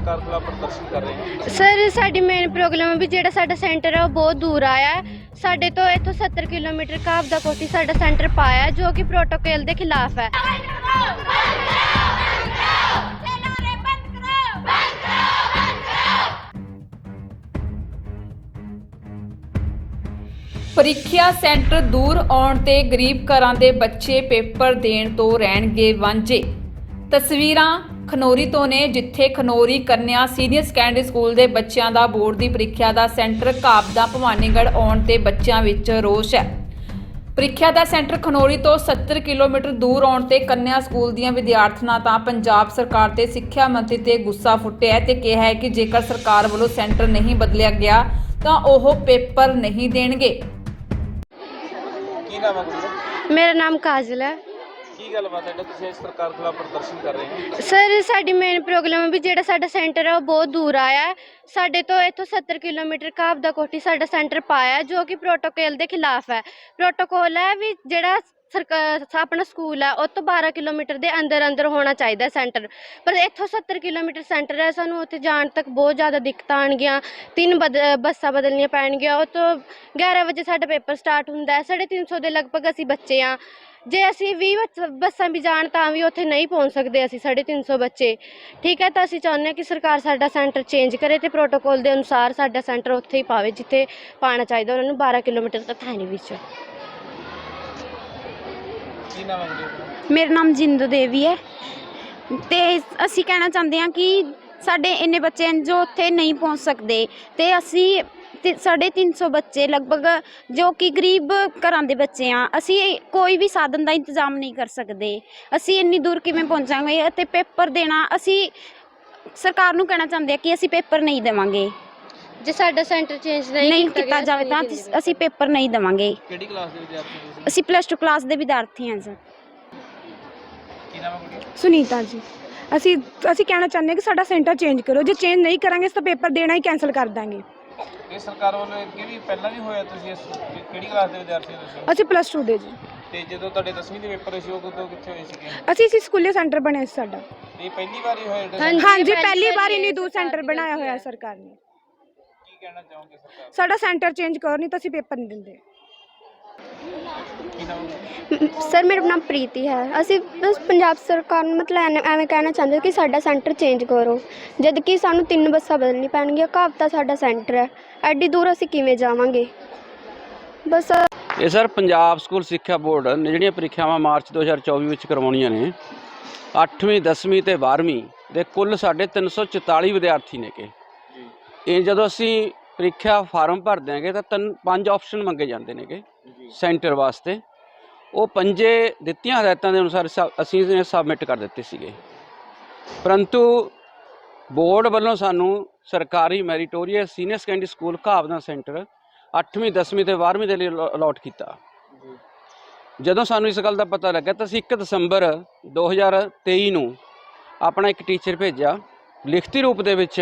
ਸਰਕਾਰ ਖਿਲਾਫ ਪ੍ਰਦਰਸ਼ਨ ਕਰ ਰਹੇ ਹੋ। ਸਰ ਸਾਡੀ ਮੇਨ ਪ੍ਰੋਬਲਮ ਵੀ ਜਿਹੜਾ ਸਾਡਾ ਸੈਂਟਰ ਹੈ ਉਹ ਬਹੁਤ ਦੂਰ ਆਇਆ ਹੈ। ਸਾਡੇ ਤੋਂ ਇੱਥੋਂ 70 ਕਿਲੋਮੀਟਰ ਕਾਬ ਦਾ ਕੋਟੀ ਸਾਡਾ ਸੈਂਟਰ ਪਾਇਆ ਹੈ, ਜੋ ਕਿ ਪ੍ਰੋਟੋਕੋਲ ਦੇ ਖਿਲਾਫ ਹੈ। ਪ੍ਰੀਖਿਆ ਸੈਂਟਰ ਦੂਰ ਆਉਣ ਤੇ ਗਰੀਬ ਘਰਾਂ ਦੇ ਬੱਚੇ ਪੇਪਰ ਦੇਣ ਤੋਂ ਰਹਿਣਗੇ ਵਾਂਝੇ। ਤਸਵੀਰਾਂ ਖਨੋਰੀ ਤੋਂ ਨੇ ਜਿੱਥੇ ਖਨੋਰੀ ਕੰਨਿਆ ਸੀਨੀਅਰ ਸੈਕੰਡਰੀ ਸਕੂਲ ਦੇ ਬੱਚਿਆਂ ਦਾ ਬੋਰਡ ਦੀ ਪ੍ਰੀਖਿਆ ਦਾ ਸੈਂਟਰ ਕਾਬਦਾ ਭਵਾਨੀਗੜ੍ਹ ਆਉਣ ਤੇ ਬੱਚਿਆਂ ਵਿੱਚ ਰੋਸ ਹੈ। ਪ੍ਰੀਖਿਆ ਦਾ ਸੈਂਟਰ ਖਨੋਰੀ ਤੋਂ 70 ਕਿਲੋਮੀਟਰ ਦੂਰ ਆਉਣ ਤੇ ਕੰਨਿਆ ਸਕੂਲ ਦੀਆਂ ਵਿਦਿਆਰਥਣਾਂ ਤਾਂ ਪੰਜਾਬ ਸਰਕਾਰ ਤੇ ਸਿੱਖਿਆ ਮੰਤਰੀ ਤੇ ਗੁੱਸਾ ਫੁੱਟਿਆ ਤੇ ਕਿਹਾ ਹੈ ਕਿ ਜੇਕਰ ਸਰਕਾਰ ਵੱਲੋਂ ਸੈਂਟਰ ਨਹੀਂ ਬਦਲਿਆ ਗਿਆ ਤਾਂ ਉਹ ਪੇਪਰ ਨਹੀਂ ਦੇਣਗੇ। ਕੀ ਨਾਮ ਹੈ ਗੁਰੂ ਮੇਰਾ ਨਾਮ ਕਾਜਲ ਹੈ। ਕੀ ਗੱਲਬਾਤ ਹੈ? ਜਿਹੜਾ ਤੁਸੀਂ ਇਸ ਸਰਕਾਰ ਖਿਲਾਫ ਪ੍ਰਦਰਸ਼ਨ ਕਰ ਰਹੇ ਹੋ? ਸਰ ਸਾਡੀ ਮੇਨ ਪ੍ਰੋਬਲਮ ਵੀ ਜਿਹੜਾ ਸਾਡਾ ਸੈਂਟਰ ਹੈ ਉਹ ਬਹੁਤ ਦੂਰ ਆਇਆ ਹੈ। ਸਾਡੇ ਤੋਂ ਇੱਥੋਂ 70 ਕਿਲੋਮੀਟਰ ਕਾਬ ਦਾ ਕੋਠੀ ਸਾਡਾ ਸੈਂਟਰ ਪਾਇਆ ਹੈ, ਜੋ ਕਿ ਪ੍ਰੋਟੋਕੋਲ ਦੇ ਖਿਲਾਫ ਹੈ। ਪ੍ਰੋਟੋਕੋਲ ਹੈ ਵੀ ਜਿਹੜਾ ਸਰਕਾਰ ਆਪਣਾ ਸਕੂਲ ਹੈ ਉਹ ਤੋਂ 12 ਕਿਲੋਮੀਟਰ ਦੇ ਅੰਦਰ ਅੰਦਰ ਹੋਣਾ ਚਾਹੀਦਾ ਸੈਂਟਰ ਪਰ ਇੱਥੋਂ 70 ਕਿਲੋਮੀਟਰ ਸੈਂਟਰ ਹੈ ਸਾਨੂੰ ਉੱਥੇ ਜਾਣ ਤੱਕ ਬਹੁਤ ਜ਼ਿਆਦਾ ਦਿੱਕਤਾਂ ਆਣਗੀਆਂ ਤਿੰਨ ਬਦ ਬੱਸਾਂ ਬਦਲਣੀਆਂ ਪੈਣਗੀਆਂ। ਉਹ ਤੋਂ 11 ਵਜੇ ਸਾਡਾ ਪੇਪਰ ਸਟਾਰਟ ਹੁੰਦਾ ਹੈ। 350 ਦੇ ਲਗਭਗ ਅਸੀਂ ਬੱਚੇ ਆ ਜੇ ਅਸੀਂ 20 ਬੱਚ- ਬੱਸਾਂ ਵੀ ਜਾਣ ਤਾਂ ਵੀ ਉੱਥੇ ਨਹੀਂ ਪਹੁੰਚ ਸਕਦੇ ਅਸੀਂ 350 ਬੱਚੇ। ਠੀਕ ਹੈ ਤਾਂ ਅਸੀਂ ਚਾਹੁੰਦੇ ਹਾਂ ਕਿ ਸਰਕਾਰ ਸਾਡਾ ਸੈਂਟਰ ਚੇਂਜ ਕਰੇ ਤੇ ਪ੍ਰੋਟੋਕੋਲ ਦੇ ਅਨੁਸਾਰ ਸਾਡਾ ਸੈਂਟਰ ਉੱਥੇ ਹੀ ਪਾਵੇ ਜਿੱਥੇ ਪਾਣਾ ਚਾਹੀਦਾ ਉਹਨਾਂ ਨੂੰ 12 ਕਿਲੋਮੀਟਰ ਤੱਕ ਹੈ ਨਹੀਂ ਵਿੱਚ। ਕੀ ਨਾਮ ਹੈ ਗੁਰੂ ਮੇਰਾ ਨਾਮ ਜਿੰਦੂ ਦੇਵੀ ਹੈ। ਤੇ ਅਸੀਂ ਕਹਿਣਾ ਚਾਹੁੰਦੇ ਹਾਂ ਕਿ ਸਾਡੇ ਇੰਨੇ ਬੱਚੇ ਹਨ ਜੋ ਉੱਥੇ ਨਹੀਂ ਪਹੁੰਚ ਸਕਦੇ। ਤੇ ਅਸੀਂ ਤੇ ਸਾਢੇ ਤਿੰਨ ਸੌ ਬੱਚੇ ਲਗਭਗ ਜੋ ਕਿ ਗਰੀਬ ਘਰਾਂ ਦੇ ਬੱਚੇ ਆ ਅਸੀਂ ਕੋਈ ਵੀ ਸਾਧਨ ਦਾ ਇੰਤਜ਼ਾਮ ਨਹੀਂ ਕਰ ਸਕਦੇ। ਅਸੀਂ ਇੰਨੀ ਦੂਰ ਕਿਵੇਂ ਪਹੁੰਚਾਂਗੇ ਅਤੇ ਪੇਪਰ ਦੇਣਾ ਅਸੀਂ ਸਰਕਾਰ ਨੂੰ ਕਹਿਣਾ ਚਾਹੁੰਦੇ ਆ ਕਿ ਅਸੀਂ ਪੇਪਰ ਨਹੀਂ ਦੇਵਾਂਗੇ। ਜੇ ਸਾਡਾ ਸੈਂਟਰ ਚੇਂਜ ਨਹੀਂ ਕੀਤਾ ਜਾਵੇ ਤਾਂ। ਅਸੀਂ ਪੇਪਰ ਨਹੀਂ ਦੇਵਾਂਗੇ। ਕਿਹੜੀ ਕਲਾਸ ਦੇ ਵਿਦਿਆਰਥੀ ਹੋ ਤੁਸੀਂ? ਅਸੀਂ ਪਲੱਸ 2 ਕਲਾਸ ਦੇ ਵਿਦਿਆਰਥੀ ਹਾਂ ਸਰ ਕੀ ਨਾਮ ਹੈ ਗੁਰੂ ਸੁਨੀਤਾ ਜੀ। ਅਸੀਂ ਅਸੀਂ ਕਹਿਣਾ ਚਾਹੁੰਦੇ ਹਾਂ ਕਿ ਸਾਡਾ ਸੈਂਟਰ ਚੇਂਜ ਕਰੋ। ਜੇ ਚੇਂਜ ਨਹੀਂ ਕਰਾਂਗੇ ਤਾਂ ਪੇਪਰ ਦੇਣਾ ਹੀ ਕੈਨਸਲ ਕਰ ਦਾਂਗੇ। ਇਹ ਸਰਕਾਰ ਵੱਲੋਂ ਅੱਗੇ ਵੀ ਪਹਿਲਾਂ ਵੀ ਹੋਇਆ ਤੁਸੀਂ ਇਸ ਕਿਹੜੀ ਕਲਾਸ ਦੇ ਵਿਦਿਆਰਥੀ ਹੋ ਤੁਸੀਂ? ਅਸੀਂ ਪਲੱਸ 2 ਦੇ ਜੀ। ਤੇ ਜਦੋਂ ਤੁਹਾਡੇ 10ਵੀਂ ਦੇ ਪੇਪਰ ਹੋਏ ਸੀ ਉਹ ਕਦੋਂ ਕਿੱਥੇ ਹੋਏ ਸੀਗੇ? ਅਸੀਂ ਇਸੇ ਸਕੂਲੇ ਸੈਂਟਰ ਬਣਿਆ ਸੀ ਸਾਡਾ। ਇਹ ਪਹਿਲੀ ਵਾਰ ਹੀ ਹੋਇਆ ਜਿਹੜਾ ਹਾਂਜੀ। ਪਹਿਲੀ ਵਾਰ ਇੰਨੀ ਦੂਰ ਸੈਂਟਰ ਬਣਾਇਆ ਹੋਇਆ। ਸਰਕਾਰ ਨੇ। ਕੀ ਕਹਿਣਾ ਚਾਹੋਗੇ ਸਰਕਾਰ? ਸਾਡਾ ਸੈਂਟਰ ਚੇਂਜ ਕਰੋ ਨਹੀਂ ਤਾਂ ਅਸੀਂ ਪੇਪਰ ਨਹੀਂ ਦਿੰਦੇ। ਸਰ, ਮੇਰਾ ਨਾਮ ਪ੍ਰੀਤੀ ਹੈ। ਅਸੀਂ ਬਸ ਪੰਜਾਬ ਸਰਕਾਰ ਨੂੰ ਮਤਲਬ ਐਨ- ਐਵੇਂ ਕਹਿਣਾ ਚਾਹੁੰਦੇ ਕਿ ਸਾਡਾ ਸੈਂਟਰ ਚੇਂਜ ਕਰੋ। ਜਦ ਕਿ ਸਾਨੂੰ ਤਿੰਨ ਬੱਸਾਂ ਬਦਲਣੀ ਪੈਣਗੀਆਂ। ਘਾਬ ਤਾਂ ਸਾਡਾ ਸੈਂਟਰ ਹੈ। ਐਡੀ ਦੂਰ ਅਸੀਂ ਕਿਵੇਂ ਜਾਵਾਂਗੇ? ਬਸ ਇਹ ਸਰ, ਪੰਜਾਬ ਸਕੂਲ ਸਿੱਖਿਆ ਬੋਰਡ ਨੇ ਜਿਹੜੀਆਂ ਪ੍ਰੀਖਿਆਵਾਂ ਮਾਰਚ 2024 ਵਿੱਚ ਕਰਵਾਉਣੀਆਂ ਨੇ 8ਵੀਂ 10ਵੀਂ ਤੇ 12ਵੀਂ ਦੇ ਕੁੱਲ ਸਾਡੇ 344 ਵਿਦਿਆਰਥੀ ਨੇਗੇ। ਇਹ ਜਦੋਂ ਅਸੀਂ ਪ੍ਰੀਖਿਆ ਫਾਰਮ ਭਰ ਦਿਆਂਗੇ ਤਾਂ ਤਿੰਨ ਪੰਜ ਆਪਸ਼ਨ ਮੰਗੇ ਜਾਂਦੇ ਨੇਗੇ। ਸੈਂਟਰ ਵਾਸਤੇ ਉਹ ਪੰਜੇ ਦਿੱਤੀਆਂ ਹਦਾਇਤਾਂ ਦੇ ਅਨੁਸਾਰ ਅਸੀਂ ਇਹਨੇ ਸਬਮਿਟ ਕਰ ਦਿੱਤੇ ਸੀਗੇ। ਪਰੰਤੂ ਬੋਰਡ ਵੱਲੋਂ ਸਾਨੂੰ ਸਰਕਾਰੀ ਮੈਰੀਟੋਰੀਅਸ ਸੀਨੀਅਰ ਸੈਕੰਡਰੀ ਸਕੂਲ ਘਾਵਦਾ ਸੈਂਟਰ 8ਵੀਂ 10ਵੀਂ ਤੇ 12ਵੀਂ ਦੇ ਲਈ ਅਲਾਟ ਕੀਤਾ। ਜਦੋਂ ਸਾਨੂੰ ਇਸ ਗੱਲ ਦਾ ਪਤਾ ਲੱਗਾ ਤਾਂ ਅਸੀਂ 1 ਦਸੰਬਰ 2023 ਨੂੰ ਆਪਣਾ ਇੱਕ ਟੀਚਰ ਭੇਜਿਆ। ਲਿਖਤੀ ਰੂਪ ਦੇ ਵਿੱਚ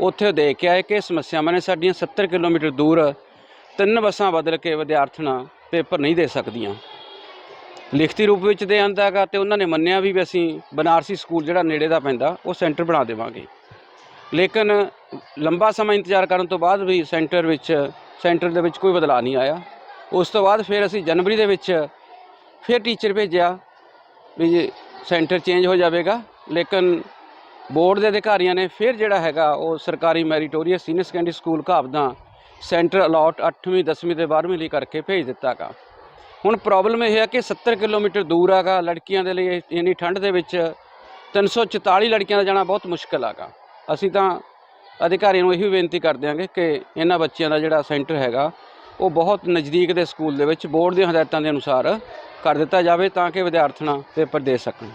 ਉੱਥੇ ਦੇ ਕੇ ਆਏ ਕਿ ਸਮੱਸਿਆਵਾਂ ਨੇ ਸਾਡੀਆਂ 70 ਕਿਲੋਮੀਟਰ ਦੂਰ ਤਿੰਨ ਬੱਸਾਂ ਬਦਲ ਕੇ ਵਿਦਿਆਰਥਣਾਂ ਪੇਪਰ ਨਹੀਂ ਦੇ ਸਕਦੀਆਂ। ਲਿਖਤੀ ਰੂਪ ਵਿੱਚ ਦੇ ਆਂਦਾ ਹੈਗਾ ਤੇ ਉਹਨਾਂ ਨੇ ਮੰਨਿਆ ਵੀ ਅਸੀਂ ਬਨਾਰਸੀ ਸਕੂਲ ਜਿਹੜਾ ਨੇੜੇ ਦਾ ਪੈਂਦਾ, ਉਹ ਸੈਂਟਰ ਬਣਾ ਦੇਵਾਂਗੇ। ਲੇਕਿਨ ਲੰਬਾ ਸਮਾਂ ਇੰਤਜ਼ਾਰ ਕਰਨ ਤੋਂ ਬਾਅਦ ਵੀ ਸੈਂਟਰ ਵਿੱਚ, ਸੈਂਟਰ ਦੇ ਵਿੱਚ ਕੋਈ ਬਦਲਾਅ ਨਹੀਂ ਆਇਆ। ਉਸ ਤੋਂ ਬਾਅਦ ਫਿਰ ਅਸੀਂ ਜਨਵਰੀ ਦੇ ਵਿੱਚ ਫਿਰ ਟੀਚਰ ਭੇਜਿਆ ਵੀ ਜੀ ਸੈਂਟਰ ਚੇਂਜ ਹੋ ਜਾਵੇਗਾ। ਲੇਕਿਨ ਬੋਰਡ ਦੇ ਅਧਿਕਾਰੀਆਂ ਨੇ ਫਿਰ ਜਿਹੜਾ ਹੈਗਾ ਉਹ ਸਰਕਾਰੀ ਮੈਰੀਟੋਰੀਅਸ ਸੀਨੀਅਰ ਸੈਕੰਡਰੀ ਸਕੂਲ ਘਾਬਦਾ ਸੈਂਟਰ ਅਲਾਟ 8ਵੀਂ 10ਵੀਂ ਤੇ 12ਵੀਂ ਲਈ ਕਰਕੇ ਭੇਜ ਦਿੱਤਾਗਾ ਹੁਣ ਪ੍ਰੋਬਲਮ ਇਹ ਹੈ ਕਿ 70 ਕਿਲੋਮੀਟਰ ਦੂਰ ਹੈਗਾ ਲੜਕੀਆਂ ਦੇ ਲਈ ਇੰਨੀ ਠੰਡ ਦੇ ਵਿੱਚ 344 ਲੜਕੀਆਂ ਦਾ ਜਾਣਾ ਬਹੁਤ ਮੁਸ਼ਕਲ ਹੈਗਾ ਅਸੀਂ ਤਾਂ ਅਧਿਕਾਰੀਆਂ ਨੂੰ ਇਹੀ ਬੇਨਤੀ ਕਰਦੇ ਹਾਂਗੇ ਕਿ ਇਹਨਾਂ ਬੱਚਿਆਂ ਦਾ ਜਿਹੜਾ ਸੈਂਟਰ ਹੈਗਾ, ਉਹ ਬਹੁਤ ਨਜ਼ਦੀਕ ਦੇ ਸਕੂਲ ਦੇ ਵਿੱਚ ਬੋਰਡ ਦੀਆਂ ਹਦਾਇਤਾਂ ਦੇ ਅਨੁਸਾਰ ਕਰ ਦਿੱਤਾ ਜਾਵੇ ਤਾਂ ਕਿ ਵਿਦਿਆਰਥਣਾਂ ਪੇਪਰ ਦੇ ਸਕਣ।